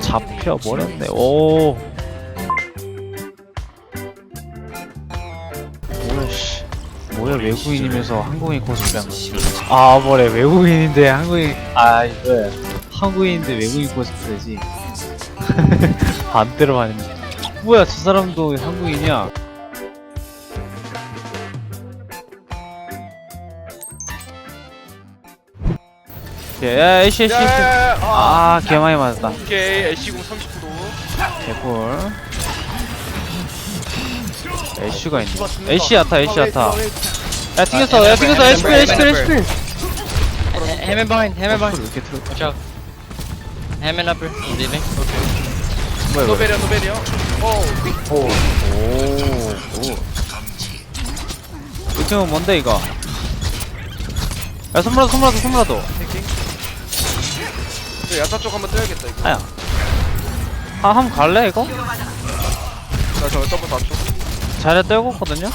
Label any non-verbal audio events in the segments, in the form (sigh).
잡혀 버렸네. 오. 뭐야 씨. 뭐야 외국인이면서 한국인 코스프레한 거. 아 뭐래 외국인인데 한국인 아 이거 한국인인데 외국인 코스프레지. (laughs) 반대로 하네. 뭐야 저 사람도 한국인이야. 오케이, 야 애쉬 애쉬 애쉬. 야, 아, 아 개많이 맞았다. 오케이. 애쉬공 30%. 개꿀. 애쉬가 있네. 애쉬 야타, 애쉬 야타. 야, 튕겼어, 야, 튕겼어, 애쉬 필, 애쉬 필, 애쉬 필. Hammond behind, Hammond behind. 이렇게. Hammond upper. I'm leaving. 뭐야, 뭐야. 노베리아, 노베리아. 어, 오, 오. 이 팀은 뭔데, 이거? 야, 손무라도, 손무라도, 손무라도. 저 야타 쪽 한번 떼야겠다, 이거. 아야. 아, 한번 갈래, 이거? 나 저거 더블 4초. 자리에 떼고 있거든요?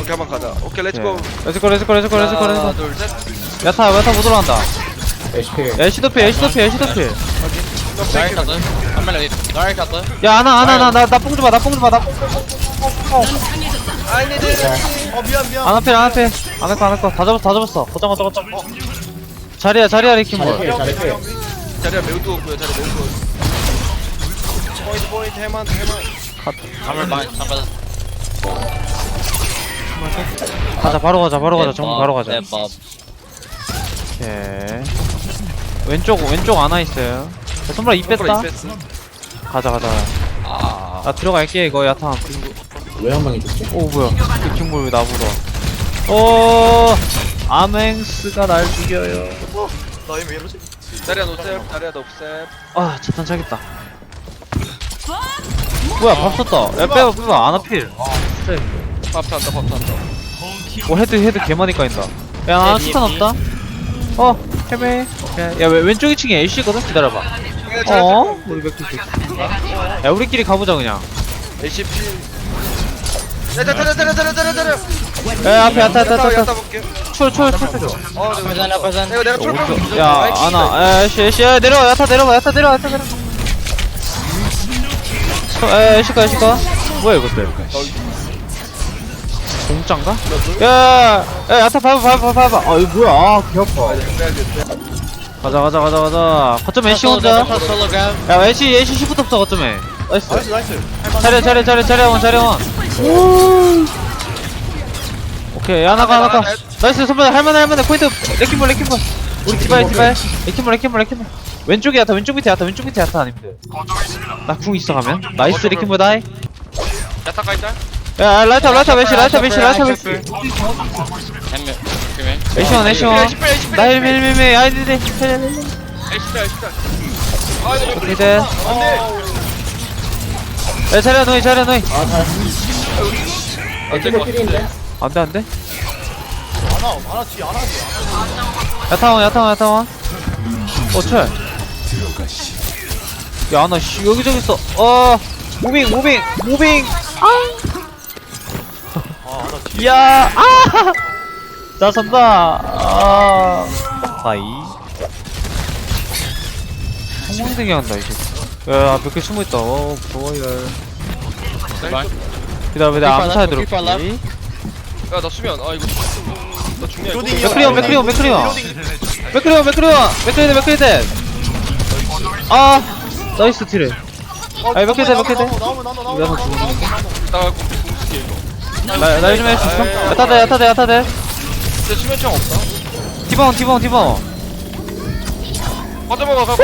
오케이, 한번 가자. 오케이, 렛츠고. 렛츠고, 렛츠고, 렛츠고, 렛츠고, 하나, 렛츠고. 둘, 셋. 야타, 야타 못 올라간다. HP 애쉬도 필, 애쉬도 필, 애쉬도 필. Larry cut left. I'm gonna leave. Larry cut left. 야, 아나, 아나, 나, 나, 나뽕 나뽕 나 뽕. 아니, 네, 네. 어, 미안, 미안. 안 앞에 안 앞에 안 할거 안 할거 다 잡았어 다 잡았어 거점 거점 거점 자리야 자리야 리킴 뭐 잘해 잘해 자리가 매우 뜨겁고요, 자리 매우 뜨거워. 포인트, 포인트, 해만, 해만. I'm behind. I'm behind. 가자 바로 가자 바로 가자 정문 바로 가자 Bob. 오케이 왼쪽 왼쪽 안와 있어요 야, 손브라 입 뺐다. 가자 가자 Ah. 나 들어갈게 이거 야타 왜한 방에 죽지? 오 뭐야 리킴볼 왜 나보러 오 아맹스가 날 죽여요 나이 왜 이러지? 자리야, 노셉, 자리야, 노셉. 아 차탄 차겠다 뭐야 밥 썼다 야 빼봐 빼봐 안아 진짜 밥 산다, 밥 산다. 오 헤드 헤드 개 많이 까인다 야나 네, 스탄 없다 어 헤매 오케이 야 왜, 왼쪽 2층에 애쉬거든 기다려봐 어? 우리 맥주 야 우리끼리 가보자 그냥 ACP. 야, 자리, 자리, 자리, 자리, 자리, 자 리. 야 앞에 야타 야타 야타, 야타 야타 볼게. 철철철 어, 내가 up, present. 내가 내가 출발. 야 아나 야 애쉬 애쉬 야 내려와 야타 내려와 야타 내려와 야타 내려와 에 애쉬가 애쉬가 뭐야 이것들 공짜인가? 야, 야, 야타 봐봐, 봐봐, 봐봐. 아, 이거 뭐야? 아, 개 아파. 가자, 가자, 가자, 가자. 거점 grab, 혼자. solo grab. 야, 애쉬, 애쉬 시프트 없어, 거점에. 나이스. 나이스, 나이스. 차례, 차례, 차례, 차례 원, 차례 원. 오케이, 야, 나가, 나가. 나이스, 선배, 할만해, 할만해. 포인트, 레킹볼, 레킹볼. 우리 디바이, 디바이. 레킹볼, 레킹볼, 레킹볼. 왼쪽에 야타, 왼쪽 밑에 야타, 왼쪽 밑에 야타 아님들. 나궁 있어 가면. 나이스, 레킹볼 다이. 야타가 있다. 야, 라이터, 라이터, 메시, 라이터, 메시, 라이터, 메시. ACP, ACP. 나 힐밀 밀밀 아이디디 ACP, ACP. 아, 이거 왜 이제 야 차려 너희 차려 너희 아잘 안돼 안돼? 야타원 야타원 야타원 어철. 야나 씨 여기저기 있어. 어 무빙 무빙 무빙. 아야 아자 선다. 아. 나이. 성공되게 한다 이제. 야몇 개 숨어있다. 어 Goodbye. 기다려 기다려 암사에 들어올게 야, 나 수면. 아, 이거. 나 중요해. 이거. 맥크리온 맥크리온 맥크리온 맥크리온 맥크리온 맥크리온 맥크리온 아 나이스 티를 아니 맥크리온 맥크리온 이러서 죽는 이따가 공기 공수기 이거. 나나좀 할수 있어? 야타대 야타대 야타대 근데 수면총 없다. 디바운 디바운 디바운 가져 먹어, 가.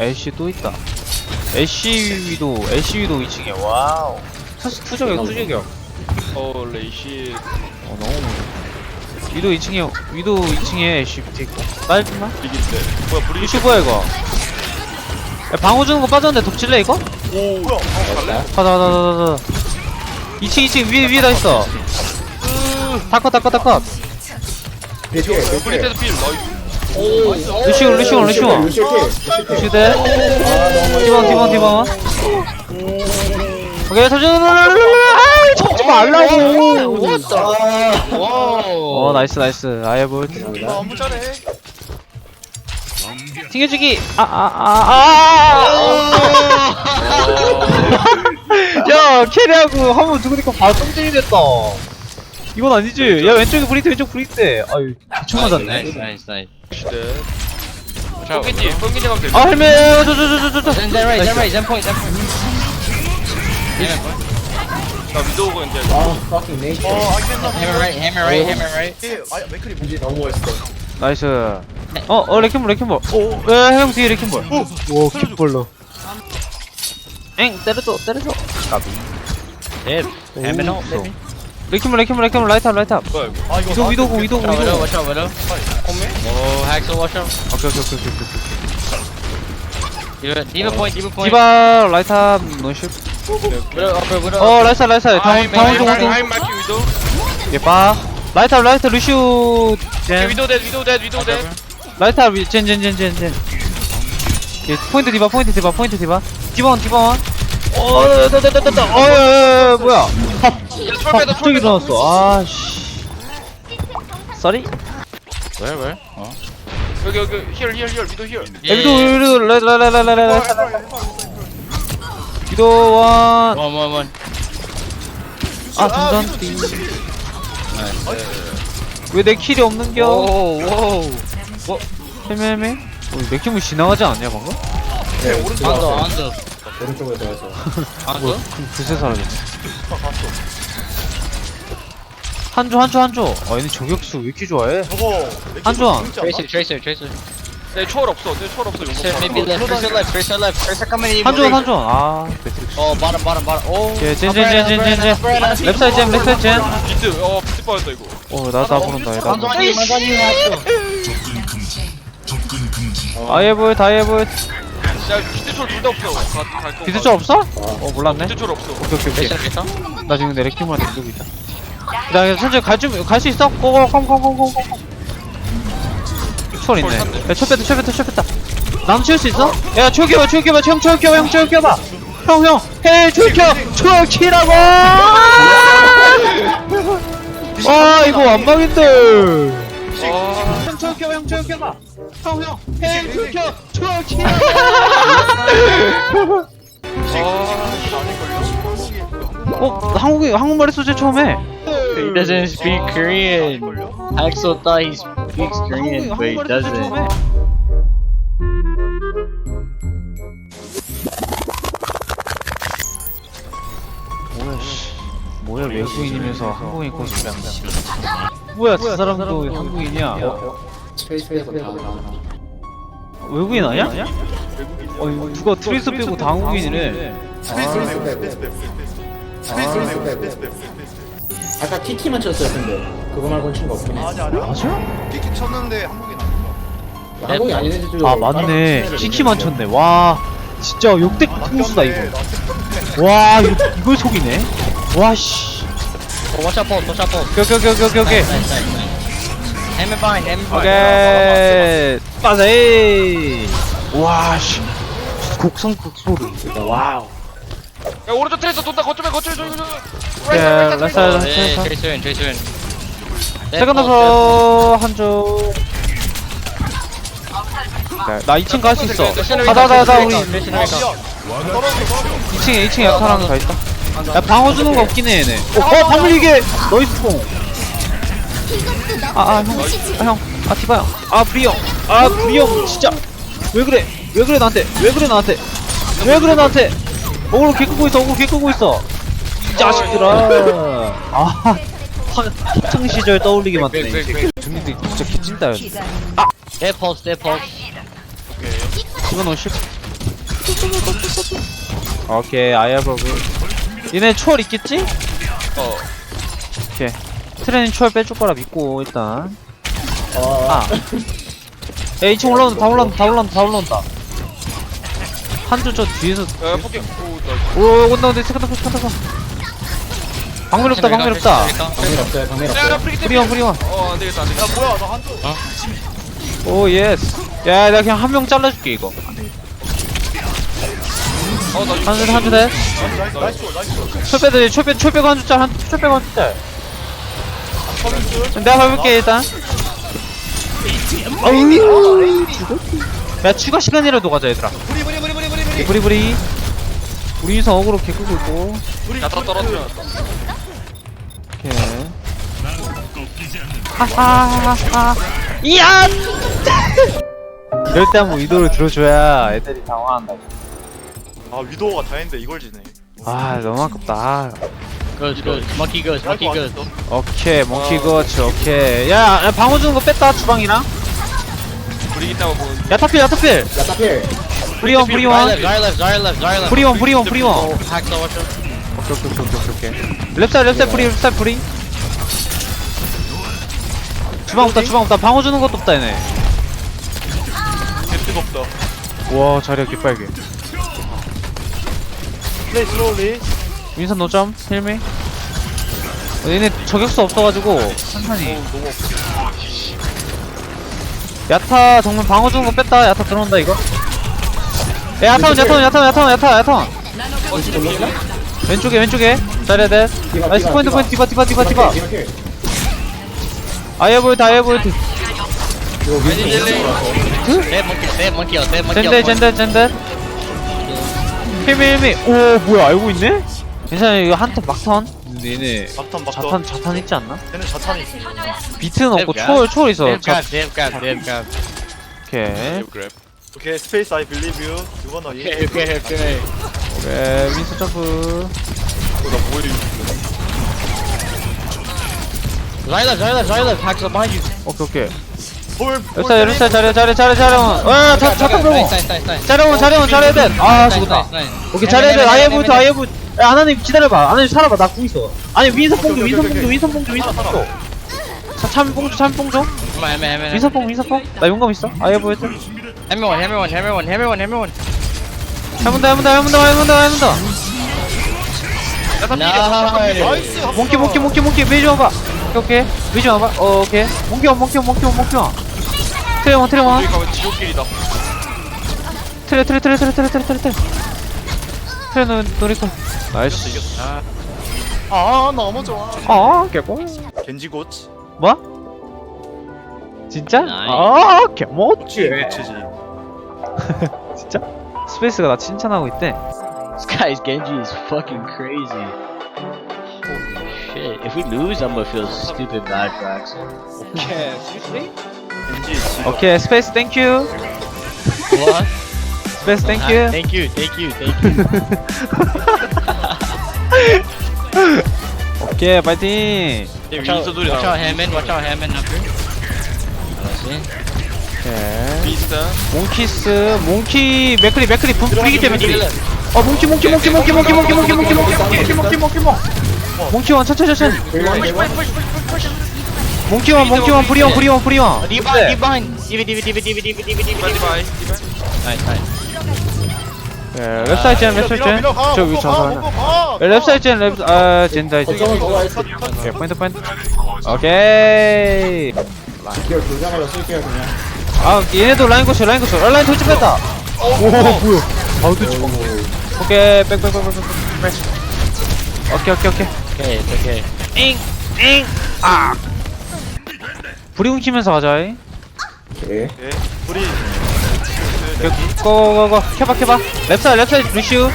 애쉬 또 있다 애쉬 위도 애쉬 위도 2층에 와우 투- 투저격 투저격 어, 레이시. 어 너무 위도 2층에 위도 2층에 애쉬 밑에 있고 나이프나? 이긴데. 뭐야, 브리. 이슈 뭐야 이거 야 방어 주는 거 빠졌는데 독질래 이거? 오, 뭐야? 어, 갈래? 가자 가자 가자 가자 2층 2층 위에 위에 다 있어 다컷 다컷 다컷 뒤에 뒤에 브리 뒤에 테드 필. 나이스. 루시온 루시온 루시온 루시오 루시대 디방 디방 디방 오케이 아이 저 말라고. the? 어 나이스 나이스. 아예볼 감사합니다. 너무 잘해. 튕겨주기. 아아아야 캐리하고 한번 죽으니까 바로 똥쟁이 됐다. 이건 아니지. 야 왼쪽에 브리트 왼쪽 브리트. 아유 대충 맞았네. nice, nice. 시대 out. 뻥기지 뻥기지 가면 아 헬멧 저저저저저 Zen right, Zen right, Zen point, Zen point. 나 위도우 거 이제 아, fucking nature. Hammer right, hammer right, hammer right. 왠지 너무 멋있어. 나이스 어어 레킹볼 레킹볼 오야형 뒤에 레킹볼 오 킥볼로 엥 때려줘 때려줘 Hit. Hammer no, baby. 레킹볼 레킹볼 레킹볼 라이트업 라이트업 뭐야 이거 위도 위도고 위도고 Watch out, 위도고 watch out, watch out. Oh, Haxel, watch out. 오케이 오케이 오케이 오케이 Diva, Diva point, Diva point. 디바 라이트업 노십 Widow, upper, Widow. 어 라이트 라이트 다운 아이, 다운 아이, 중 아이, 활동 아임 마키 위도우 예빠 라이트업 라이트 루시우 젠 위도우 댓 위도우 댓 위도우 댓 라이트업 젠젠젠젠젠 예 포인트 디바 포인트 디바 포인트 디바 디바원 디바원 어 됐다 어예 뭐 야철 빼다 갑자기 일어났어 아씨 쏘리 Where, where? Oh. 여기 여기 힐힐힐 위도우 힐 에비도 에비도 라라라라라라 기도 원 One, one, one. 아, 장전 띠. 왜내 킬이 없는겨? Whoa. 헤매헤매? 어, 맥힘을 지나가지 않냐, 방금? 네, On the, 들어왔어요. 오른쪽으로. On the? 그럼 글쎄 사라졌네. 한조, 한조, 한조. 아, 얘네 저격수 왜 이렇게 좋아해? 한조한. Tracer, tracer, tracer. 내 초월 없어 내 초월 없어 Tracer, 용법 maybe left, tracer left, tracer left. Tracer coming in. 한조한, 한조한. 아, 매트릭스. Oh, bottom, bottom, bottom. Oh. 예, 젠, 젠, 젠, 젠, 젠, 젠. 랩사이드 젠. 비트 어 비트 빠졌다 이거 어, 나, 나 보는다, 얘, 나 you, Haxel. 아예볼, 다이예볼. 야 비트 초월 둘다 없어 가- 갈 거 비드줄 없어? 어, 몰랐네. 비트 초월 없어 오케이, 오케이. 나 지금 내 레킹만 누르고 있다. 나 천천히 갈줄갈수 있어? 고고 컴컴컴컴컴. 초월 있네. 야, 초 뺐다, 초 뺐다, 초 뺐다. 남 치울 수 있어? 야, 초월 켜봐, 초월 켜봐, 형 초월 켜봐, 형 초월 켜봐. 형, 형, 헤이, 초월 켜, 초월 키라고. 아, 이거 완방인데. 아 켜봐, 형 초월 켜봐. 형, 형, 헤이, 초월 켜, 초월 키라고. 어, 나 한국에 한국말 제 처음에. He doesn't speak Korean. Haxel thought he speaks Korean, but he doesn't. 뭐야 외국인이면서 한국인 코스프레 한다 뭐야 저 사람도 한국인이야 스페이스에서 다. 외국인 아니야? 어 이거 누가 트레이서 빼고 다 한국인이래 스페이스 빼고. 스페이스 빼고. 아까 키키만 쳤어요, 근데. 그거 말고는 친거 없긴 해. 맞아? 키키 쳤는데 한국인 아니야. 한국이 아닌 애들도. 아 맞네 키키만 쳤네 와 진짜 역대급 통수다 이거 와 이거, 이걸 속이네 와씨 watch out, pulse, watch out, pulse. 오케이 오케이 오케이 오케이. Hammer behind, hammer behind. 오케이. 빠세이. 와씨. 곡성 극소리. 와우. 야 오른쪽 트레이서 돈다. 거점에 거점에 저기 저기 오케이 hey, 라사 tracer in, tracer in. Left, 세컨드 pulse, 플로 한쪽 나 2층 갈 수 있어. 가다 가다 가다 우리. left. Tracer right now. 2층에 2층에 약탈하는 거다 있다. 야 방어 주는 거 없긴 해 얘네. 어, 어 방금 이게 너이스 뽕 아 아 형 아 형 아 디바 형 아 브리 형 아 브리 형 진짜. 왜 그래? 왜 그래 나한테? 왜 그래 나한테? 왜 그래 나한테? 어그로 개 끄고 있어 어그로 개 끄고 있어. 이 자식들아. 아 학창 시절 떠올리게 만드네. 중립들 진짜 개찐다 pulse, left pulse. 집어넣어 십 오케이 아이아버그 얘네 초월 있겠지? 어. 오케이 트레님 초월 빼줄 거라 믿고 일단. 어, 아. 야, 2층 올라온다. 다 올라온다. 다 올라온다. 다 올라온다. 한조 저 뒤에서 야 포켓 오나 오 온다 세컨드 방밀 없다 방밀 없다. 방밀 없어요, 방밀 야 없어요. 프리기 프리원 프리원. 어 안되겠다 안되겠다. 야 뭐야 나 한쪽 오 예스. 야 내가 그냥 한 명 잘라줄게 이거. 어나 한줄 한줄 돼 나이스 나이스 나이스 철배들 철배 철배 한줄짤 한 철배 한줄짤 내가 밟을게 일단. 야 추가 시간이라도 가자 얘들아. 브리 부리 부리 우리 인성 어그로 개 끄고 있고. 야다 떨어뜨려 오케이. 하하하하. 이야! 이럴 때 한번 의도를 들어줘야 애들이 당황한다. 아 위도우가 다 했는데 이걸 지네. 아 너무 아깝다. 아. Goes, goes. Monkey goes, monkey goes. 오케이 몽키 거치 오케이. 야, 야 방어 주는 거 뺐다 주방이랑. 브리기 때문에 뭐 야타필 야타필. 야타필. 브리원 브리원. Left, Zara left, Zara left, Zara left. 브리원 브리원 브리원. 오케이 오케이 오케이 오케이 오케이. 랩살 랩살 프리 랩살 프리. 주방 없다 주방 없다. 방어 주는 것도 없다 얘네. 개뜨가 없다. 와 자리가 개빨개. 플레이 슬로우리 윈선 노점 힐미. 어, 얘네 저격수 없어가지고. 천천히. 너무 야타 정말 방어 주는 거 뺐다. 야타 들어온다 이거. 야 야타운 야타운 야타운 야타운 야타 야타운 왼쪽에 왼쪽에. 자리야 돼. 디바, 나이스 디바, 포인트 디바. 포인트 디바 디바 디바 디바 디바필 아예 보이트 아예 보이트. 이거 have monkey, they have monkey out, they have monkey 젠데. 젠데 젠데. 힐미 힐미. 오 뭐야 알고 있네? 괜찮아요. 이거 한턴 막턴? 얘네 막턴 막턴. 자탄 자탄 있지 않나? 얘는 자탄이 비트는 없고 초월 초월 있어. 자, 자- 오케이. 오케이 스페이스 아이 빌리브 유. 이번 너 오케이 오케이 오케이. 오케이 윈스 점프. 어, 나 뭐해 라이더 라이더 라이더. back behind you 오케이 오케이. 볼 일단 일단 자리 자리 자리 자리온 와 자- 자탄 빼고. 나이스 나이스 나이스 자리온 자리온 자리야 돼아 죽었다. 나이스 나이스. 오케이 자리야 돼. 네, 네, 네, 아예 부터 아예 부터. 야, 아나님 기다려봐. 아나님 살아봐. 나 궁 있어. 아니, 윈선 봉주, 위선봉주, 위선봉주, 윈선 봉주. 참 봉주, 참 봉주. 위선봉, 윈선 봉. 나 용감 있어. 아예 뭐 보였든 해명원 해명원 해명원 해명원 해명원 해본다, 해본다, 해본다, 해본다, 해본다. 몽키, 몽키, 몽키, 몽키. 메이지 와봐. 오케이, 오케이. 메이지 와봐. 어, 오케이. 몽키 와, 몽키 와, 몽키 와, 몽키 와. 트레 원, 트레 원. 여기 가면 지옥길이다 트레, 트레, 트레, 트레, 트레, 트레, 트레, 트레. 트레 노 노리콜 나이스 아 너무 좋아 아 개꿀 겐지 고치 뭐? 진짜? 나이스. 아 개멋지 고치지 진짜? 스페이스가 나 칭찬하고 있대 This guy's Genji is fucking crazy. Holy shit. If we lose, I'm gonna feel stupid bad for Axel. 겐지 지 오케이 스페이스 땡큐 What? 스페이스 Ah, 땡큐 thank you, thank you, thank you. 오케이 파이팅 watch out, 윈서 둘이 watch 나와 out, Hammond, watch out, Hammond up here. Let's 오케이 몽키스 몽키 맥크리 맥크리 분 브리기 때문에 맥크리 어 몽키 몽키 몽키 몽키 몽키 몽키 몽키 몽키 몽키 몽키 몽키 몽키 몽키 몽키 원 천천히 천천히 몽키 원 몽키 원 브리 원 브리 원 브리원 Deep behind, deep behind. Diva, diva, diva, diva, diva, diva, diva, diva. 디바이 Nice, nice. 예, 랩사이드 젠 랩사이드 젠 저기 저거 랩사이드 젠 랩, 아 젠다 이제. 오케이 포인트 포인트. 오케이. 기어 돌자마자 쓸게요 그냥. 아 얘네도 라인 고쳐 라인 고쳐 아, 라인 돌진 뺐다. 오 뭐야? 아우도 죽어 오케이 백백 백 백 백 오케이 오케이 오케이. Okay, it's okay. 잉잉 아. 불이 훔치면서 가자 이 오케이 예 우리 고고고고 켜봐 켜봐. 랩사이드 랩사이드 루시우.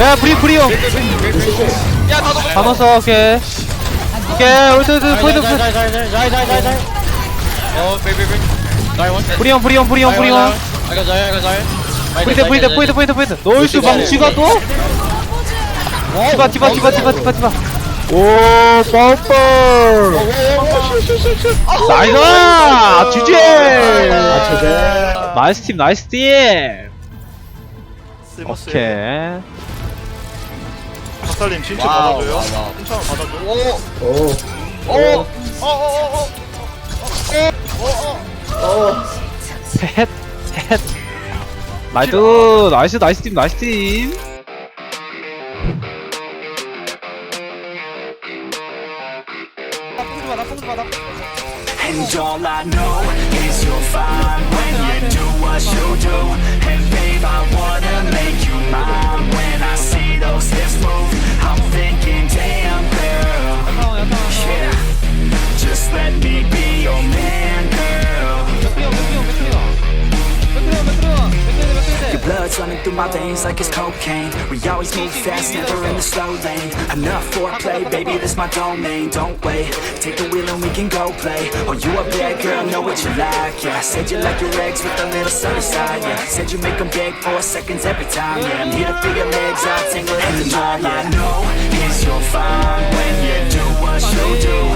야 브리 브리오. 다 넣었어 오케이. 오케이 올드 올드 포인트 포인트 Zara, Zara, Zara, Zara, Zara, Zara. 어 베이베이베 Zara, one. 브리온 브리온 브리온 Zara, 브리온. Zara. I got Zara, I got Zara. 포인트 포인트 포인트 포인트 포인트. 노이스 망치가 또 티바 티바 티바 티바 티바 티바 오 파워풀 나이스! GG 아 제재 나이스 팀 나이스 팀! 스머스. 오케이. 박살님 진짜 와우, 받아줘요? 와우, 와우. 칭찬 받아줘. 오. 셋셋. 나이스 나이스 나이스 팀 나이스 팀 I know is you'll find when you do what you do And babe, I wanna my veins like it's cocaine. We always move fast, never in the slow lane. Enough foreplay, baby, this my domain. Don't wait, take the wheel and we can go play. Oh, you a bad girl, know what you like, yeah. Said you like your eggs with a little sunny side, yeah. Said you make them beg for seconds every time, yeah. I'm here to feel your legs out, tingle the night, yeah. I know is you're when you do what you do